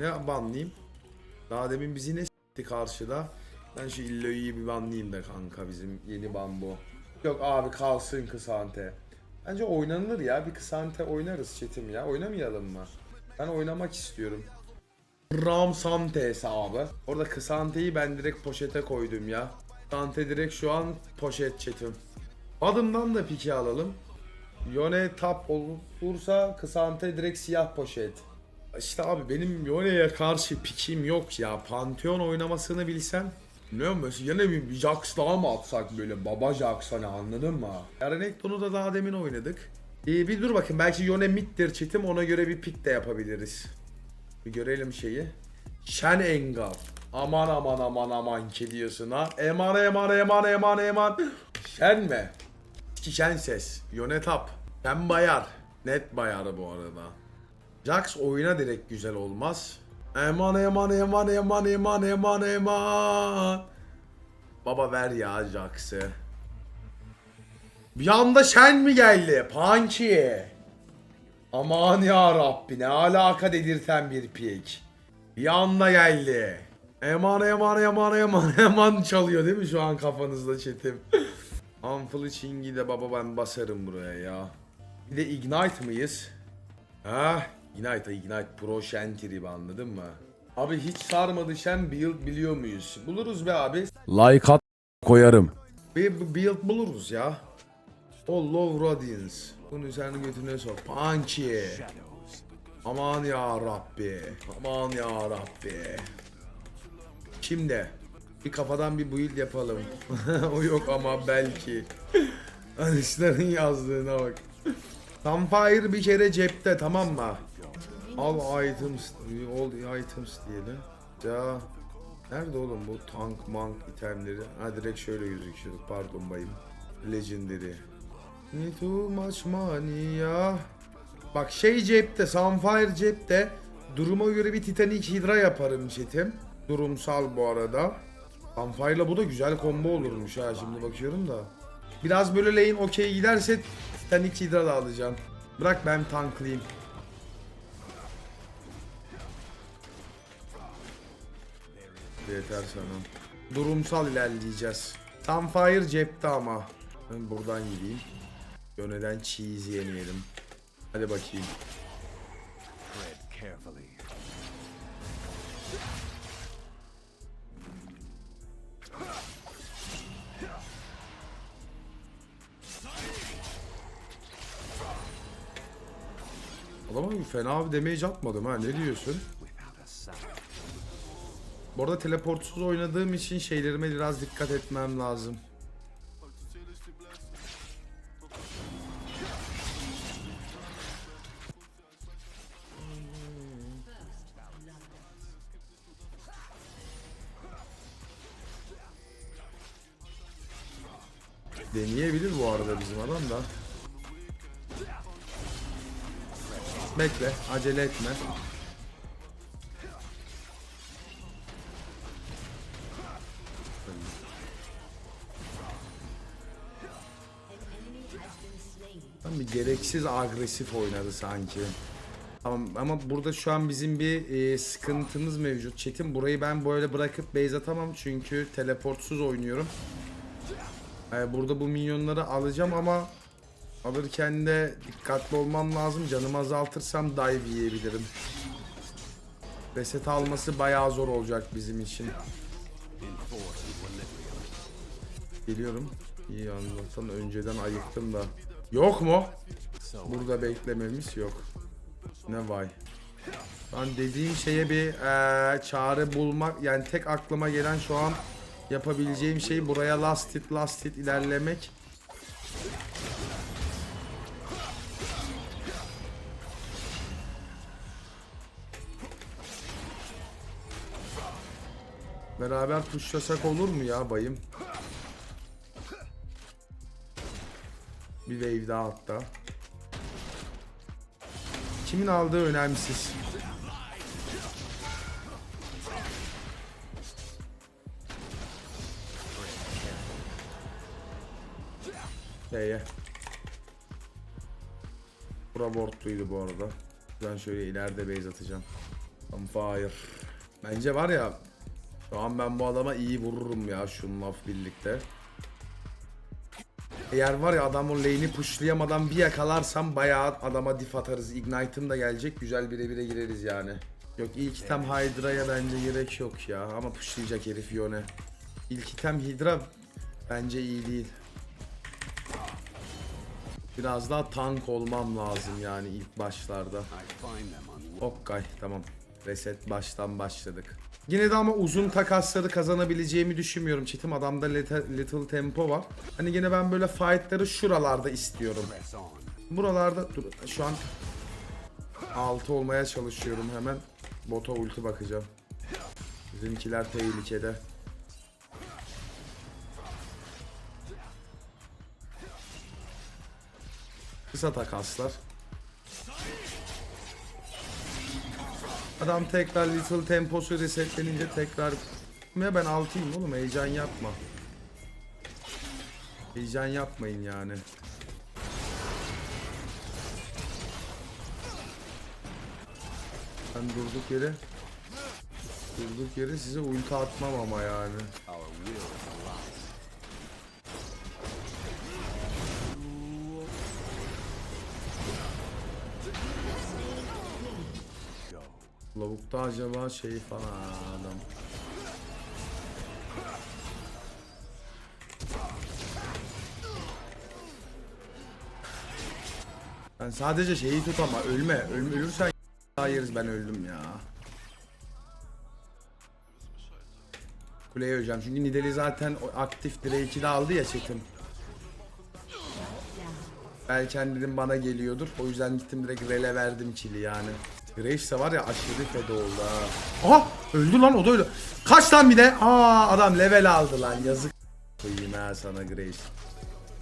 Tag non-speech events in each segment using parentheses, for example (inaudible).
Ne banlayayım? Daha demin bizi ne s**ti karşıda. Ben şu Illo'yu bir banlayayım da kanka bizim yeni ban bu. Yok abi kalsın kısante. Bence oynanır ya. Bir kısante oynarız chatim ya. Oynamayalım mı? Ben oynamak istiyorum. Ram Sante hesabı. Orada kısanteyi ben direkt poşete koydum ya. Sante direkt şu an poşet chatim. Adımdan da piki alalım. Yone tap olursa kısante direkt siyah poşet. İşte abi benim Yone'ye karşı pikim yok ya. Pantheon oynamasını bilsem. Ne mesela yine bir Jax daha mı atsak böyle baba Jax hani anladın mı? Renekton'u da daha demin oynadık. Ee, bir dur bakın belki Yone middir çetim ona göre bir pick de yapabiliriz. Bir görelim şeyi. Shen Engar. Aman aman aman aman ki diyorsun ha. Eman eman eman eman eman. Shen mi? Ki Shen ses. Yone tap. Shen bayar. Net bayar bu arada. Jax oyuna direkt güzel olmaz. Eman eman eman eman eman eman eman. Baba ver ya Jax'ı. Bir anda Shen mi geldi? Punky. Aman ya Rabbi ne alaka dedirten bir pik. Bir anda geldi. Eman eman eman eman eman çalıyor değil mi şu an kafanızda çetim? Amfılı (laughs) çingi de baba ben basarım buraya ya. Bir de Ignite mıyız? Ha, Ignite, Ignite Pro Shen tribi anladın mı? Abi hiç sarmadı Shen build biliyor muyuz? Buluruz be abi. Like at koyarım. Bir bir build buluruz ya. O Low Radiance. Bunu üzerine götüne sok. Punchy. Aman ya Rabbi. Aman ya Rabbi. Şimdi bir kafadan bir build yapalım. (laughs) o yok ama belki. (laughs) Alişlerin yazdığına bak. Sunfire bir kere cepte tamam mı? Al items, all items diyelim. Ya nerede oğlum bu tank mank itemleri? Ha direkt şöyle gözüküyor. Pardon bayım. Legendary. Ne too much money ya. Bak şey cepte, Sunfire cepte. Duruma göre bir Titanic Hydra yaparım chatim. Durumsal bu arada. Sunfire'la bu da güzel combo olurmuş ha şimdi bakıyorum da. Biraz böyle lane okey giderse Titanic Hydra da alacağım. Bırak ben tanklayayım. Yeter sana. Durumsal ilerleyeceğiz. Sunfire cepte ama. Ben buradan gideyim. Yöneden cheese yemeyelim. Hadi bakayım. Adama fena bir damage atmadım ha ne diyorsun? Bu arada teleportsuz oynadığım için şeylerime biraz dikkat etmem lazım. Deneyebilir bu arada bizim adam da. Bekle, acele etme. Gereksiz agresif oynadı sanki. Ama burada şu an bizim bir e, sıkıntımız mevcut. Çetin burayı ben böyle bırakıp base atamam çünkü teleportsuz oynuyorum. E, burada bu minyonları alacağım ama alırken de dikkatli olmam lazım. Canımı azaltırsam dive yiyebilirim. Reset alması bayağı zor olacak bizim için. Geliyorum. İyi anlatsan önceden ayıktım da. Yok mu? Burada beklememiz yok. Ne vay. Ben dediğim şeye bir eee, çare bulmak yani tek aklıma gelen şu an yapabileceğim şey buraya last hit last hit ilerlemek. Beraber pushlasak olur mu ya bayım? Bir wave daha hatta. Kimin aldığı önemsiz. Neye? Bura wardluydu bu arada. Ben şöyle ileride base atacağım. Tam Sunfire. Bence var ya şu an ben bu adama iyi vururum ya şununla birlikte. Eğer var ya adam o lane'i pushlayamadan bir yakalarsam bayağı adama dif atarız. Ignite'ım da gelecek. Güzel bire bire gireriz yani. Yok ilk item Hydra'ya bence gerek yok ya. Ama pushlayacak herif Yone. İlk item Hydra bence iyi değil. Biraz daha tank olmam lazım yani ilk başlarda. Okay tamam. Reset baştan başladık. Yine de ama uzun takasları kazanabileceğimi düşünmüyorum. Çetim adamda little, tempo var. Hani yine ben böyle fightları şuralarda istiyorum. Buralarda dur şu an 6 olmaya çalışıyorum hemen. Bota ulti bakacağım. Bizimkiler tehlikede. Kısa takaslar. Adam tekrar little temposu resetlenince tekrar ya ben altıyım oğlum heyecan yapma. Heyecan yapmayın yani. Ben durduk yere durduk yere size ulti atmam ama yani. Lavukta acaba şey falan adam. Ben sadece şeyi tut ama ölme. Ölme ölürsen hayırız ben öldüm ya. Kuleye öleceğim çünkü Nidali zaten aktif Drake'i de aldı ya çekim. Belki hani dedim bana geliyordur. O yüzden gittim direkt rele verdim kili yani. Graves de var ya aşırı feda oldu ha. Aha öldü lan o da öldü. Kaç lan bir de? Aa adam level aldı lan yazık. Koyayım ha sana Graves.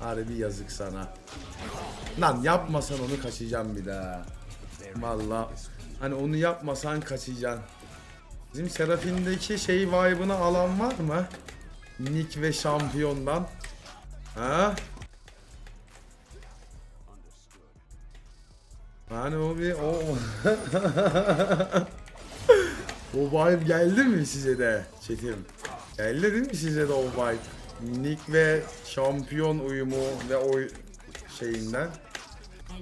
Harbi yazık sana. Lan yapmasan onu kaçacağım bir daha. Valla. Hani onu yapmasan kaçacaksın. Bizim Serafin'deki şey vibe'ını alan var mı? Nick ve şampiyondan. Ha? Hani o bir o (laughs) O vibe geldi mi size de Çetin? Geldi değil mi size de o vibe? Nick ve şampiyon uyumu ve o şeyinden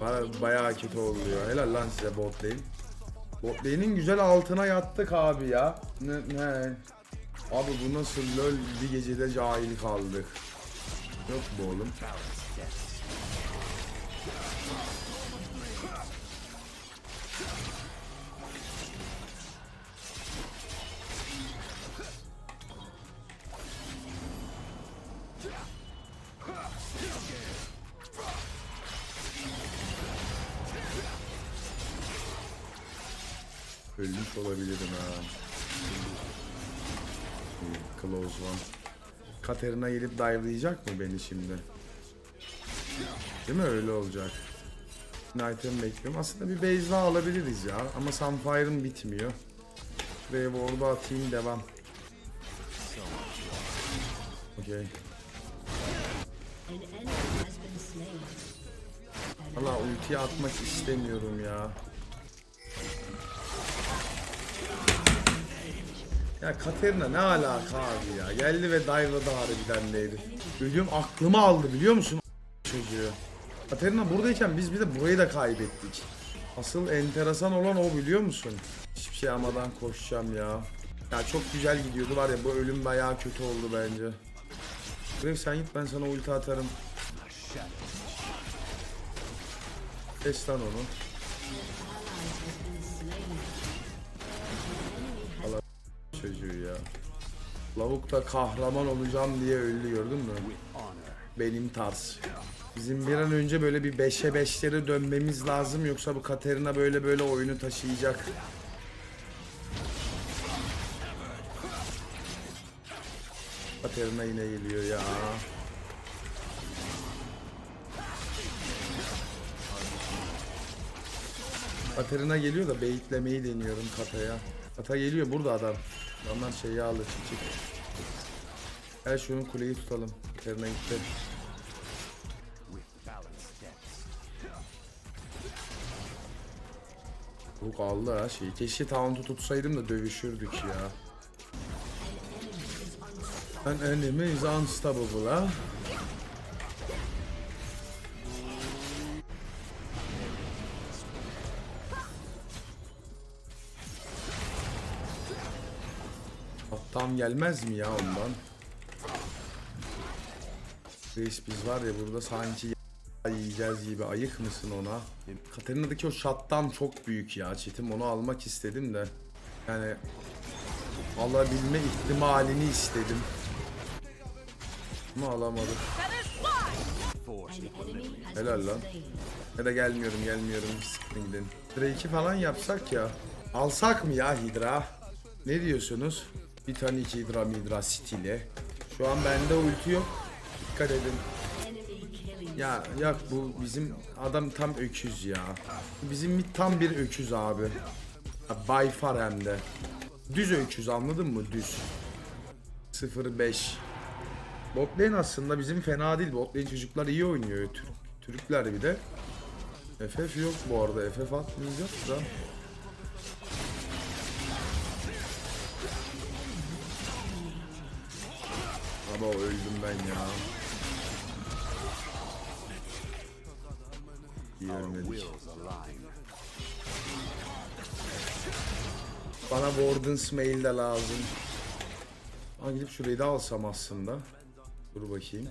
Baya- bayağı kötü oluyor. Helal lan size bot lane. Bot lane'in güzel altına yattık abi ya. Ne, ne? Abi bu nasıl lol bir gecede cahil kaldık. Yok bu oğlum. Ölmüş olabilirim ha. Close one. Katerina gelip dive'layacak mı beni şimdi? Değil mi öyle olacak? Knight'ını bekliyorum. Aslında bir base daha alabiliriz ya. Ama Sunfire'ım bitmiyor. Şuraya ward'u atayım devam. Okey. Valla ultiyi atmak istemiyorum ya. Ya Katerina ne alaka abi ya? Geldi ve dive'ladı harbiden de herif. Ölüyorum aklımı aldı biliyor musun? Çocuğu. Katerina buradayken biz bir de burayı da kaybettik. Asıl enteresan olan o biliyor musun? Hiçbir şey almadan koşacağım ya. Ya çok güzel gidiyordu var ya bu ölüm bayağı kötü oldu bence. Graves sen git ben sana ulti atarım. Kes lan onu. Çocuğu ya. Lavuk da kahraman olacağım diye öldü gördün mü? Benim tarz. Bizim bir an önce böyle bir 5'e 5'lere dönmemiz lazım yoksa bu Katerina böyle böyle oyunu taşıyacak. Katerina yine geliyor ya. Katerina geliyor da baitlemeyi deniyorum Kata'ya. Kata geliyor burada adam. Adamlar şeyi aldı çık. Gel şunun kuleyi tutalım. Katerina gitti. Çok aldı ha şeyi. Keşke taunt'u tutsaydım da dövüşürdük ya. An enemy is unstoppable ha. Alttan gelmez mi ya ondan? Reis biz var ya burada sanki yiyeceğiz gibi ayık mısın ona? Katarina'daki o shot'tan çok büyük ya çetim onu almak istedim de yani alabilme ihtimalini istedim. Ama alamadım. Helal lan. Ya da gelmiyorum gelmiyorum siktin gidin. Drake'i falan yapsak ya. Alsak mı ya Hydra? Ne diyorsunuz? Bir tane iki Hydra Midra stili. Şu an bende ulti yok. Dikkat edin. Ya yok bu bizim adam tam öküz ya. Bizim tam bir öküz abi. By far hem de. Düz öküz anladın mı? Düz. 0-5. Bot lane aslında bizim fena değil. Bot lane çocuklar iyi oynuyor. Türk, Türkler bir de. FF yok bu arada. FF atmayacak da. Ama öldüm ben ya. Bana Warden's mail de lazım. Aa gidip şurayı da alsam aslında. Dur bakayım.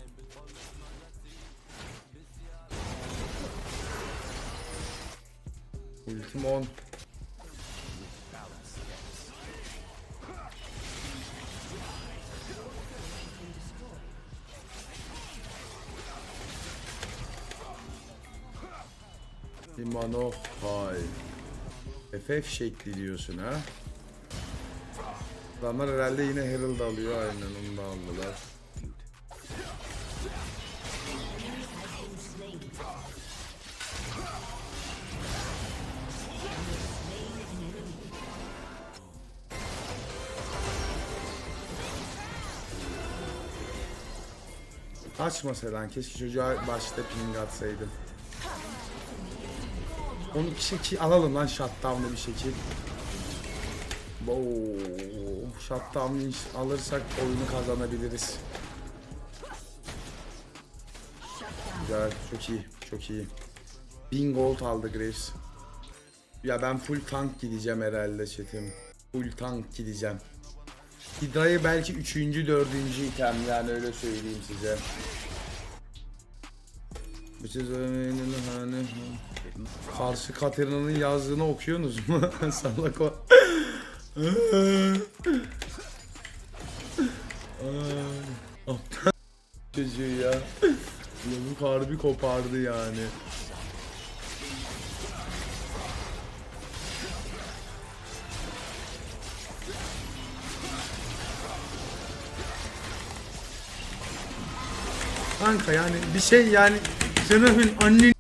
Ultim 10. Limano hay. FF şekli diyorsun ha? Adamlar herhalde yine Herald alıyor aynen onu da aldılar. Açma keşke çocuğa başta ping atsaydım. Onu bir şekil alalım lan shutdown'da bir şekil. Wow, shutdown iş alırsak oyunu kazanabiliriz. Güzel, çok iyi, çok iyi. 1000 gold aldı Graves. Ya ben full tank gideceğim herhalde chatim. Full tank gideceğim. Hydra'yı belki 3. 4. item yani öyle söyleyeyim size. Bu çözümünün hani Karşı Katerina'nın yazdığını okuyorsunuz mu? (laughs) Salak o. Aptal çocuğu ya. Lavuk harbi kopardı yani. Kanka yani bir şey yani senin annen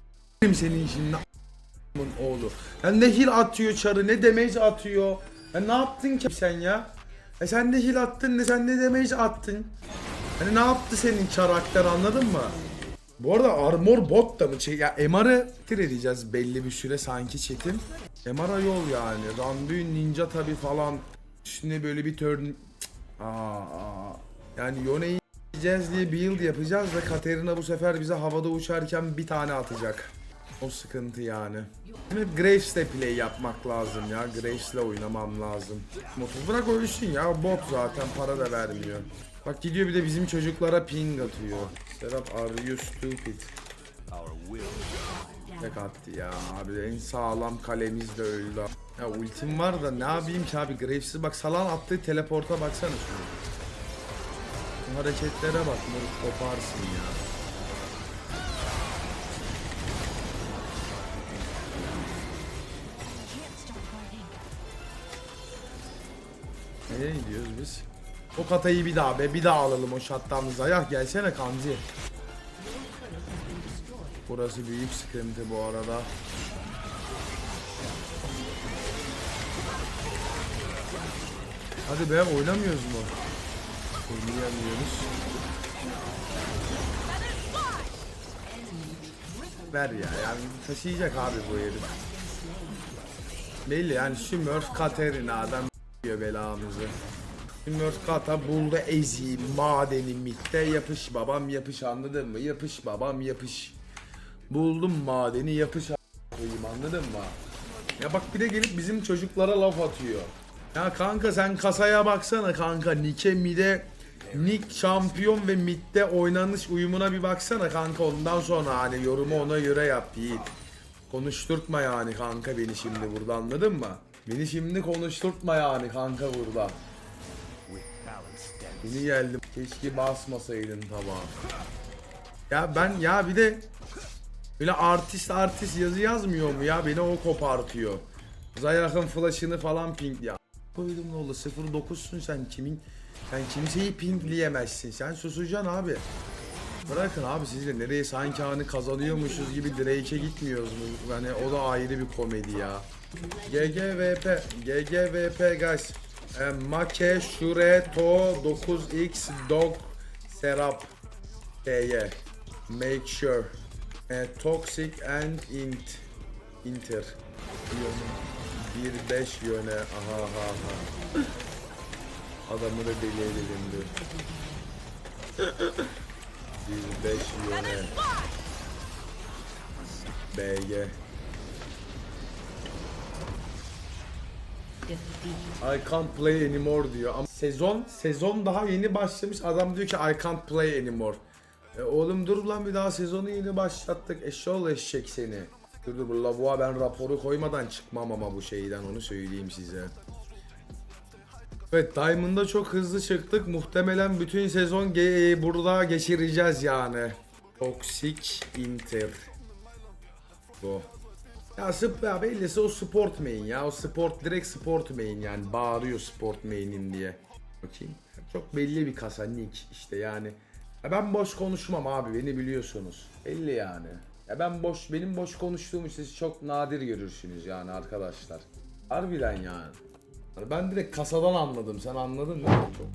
senin şimdi oğlu. Ya ne heal atıyor çarı ne damage atıyor. Ya ne yaptın ki sen ya? E sen de heal attın ne sen de damage attın. Hani ne yaptı senin karakter anladın mı? Bu arada armor bot da mı? Şey, ya MR'ı edeceğiz belli bir süre sanki çetin. MR'a yol yani. Randuin ninja tabi falan. Üstüne böyle bir turn... Aa, aa. Yani Yone'yi yiyeceğiz diye build yapacağız da Katerina bu sefer bize havada uçarken bir tane atacak. O sıkıntı yani. Hep Graves'le play yapmak lazım ya. Graves'le oynamam lazım. Motor bırak ölsün ya. Bot zaten para da vermiyor. Bak gidiyor bir de bizim çocuklara ping atıyor. Serap are you stupid? Tek attı ya abi en sağlam kalemiz de öldü. Ya ultim var da ne yapayım ki abi Graves'i bak salan attığı teleporta baksana şunu. Bu hareketlere bak koparsın ya. Nereye gidiyoruz biz? O katayı bir daha be bir daha alalım o şattamıza. Ya gelsene Kanzi. Burası büyük sıkıntı bu arada. Hadi be oynamıyoruz mu? Oynayamıyoruz. Ver ya yani taşıyacak abi bu herif. belli yani Smurf Katerina'dan diyor belamızı. Smurf Kata buldu ezi madeni mitte yapış babam yapış anladın mı? Yapış babam yapış. Buldum madeni yapış koyayım anladın mı? Ya bak bir de gelip bizim çocuklara laf atıyor. Ya kanka sen kasaya baksana kanka Nike mide Nick şampiyon ve midde oynanış uyumuna bir baksana kanka ondan sonra hani yorumu ona göre yap Yiğit. Konuşturtma yani kanka beni şimdi burada anladın mı? Beni şimdi konuşturtma yani kanka burada. Yeni geldim. Keşke basmasaydın tabağa. Ya ben ya bir de Böyle artist artist yazı yazmıyor mu ya? Beni o kopartıyor. Zayak'ın flash'ını falan ping ya. Koydum ne oldu? 09'sun sen kimin? Sen kimseyi pingleyemezsin. Sen susacaksın abi. Bırakın abi siz de nereye sanki hani kazanıyormuşuz gibi Drake'e gitmiyoruz mu? Hani o da ayrı bir komedi ya. GGVP, GGVP guys. E, Make, Shure, To, 9X, Dog, Serap, TY. Make sure. E, toxic and int. Inter. Yönü. 1-5 yöne. Aha aha aha. Adamı da deli edelim diyor. 1-5 yöne. BG. I can't play anymore diyor ama sezon sezon daha yeni başlamış adam diyor ki I can't play anymore. E oğlum dur lan bir daha sezonu yeni başlattık eşşoğlu eşek seni. Dur dur bu lavuğa ben raporu koymadan çıkmam ama bu şeyden onu söyleyeyim size. Evet Diamond'da çok hızlı çıktık. Muhtemelen bütün sezon ge- burada geçireceğiz yani. Toxic Inter. Bu. Ya sıp ya bellisi o sport main ya. O sport direkt sport main yani. Bağırıyor sport main'in diye. Bakayım. Çok belli bir kasa nick işte yani. Ya ben boş konuşmam abi beni biliyorsunuz. Belli yani. Ya ben boş benim boş konuştuğumu siz çok nadir görürsünüz yani arkadaşlar. Harbiden yani. Ben direkt kasadan anladım. Sen anladın mı? Çok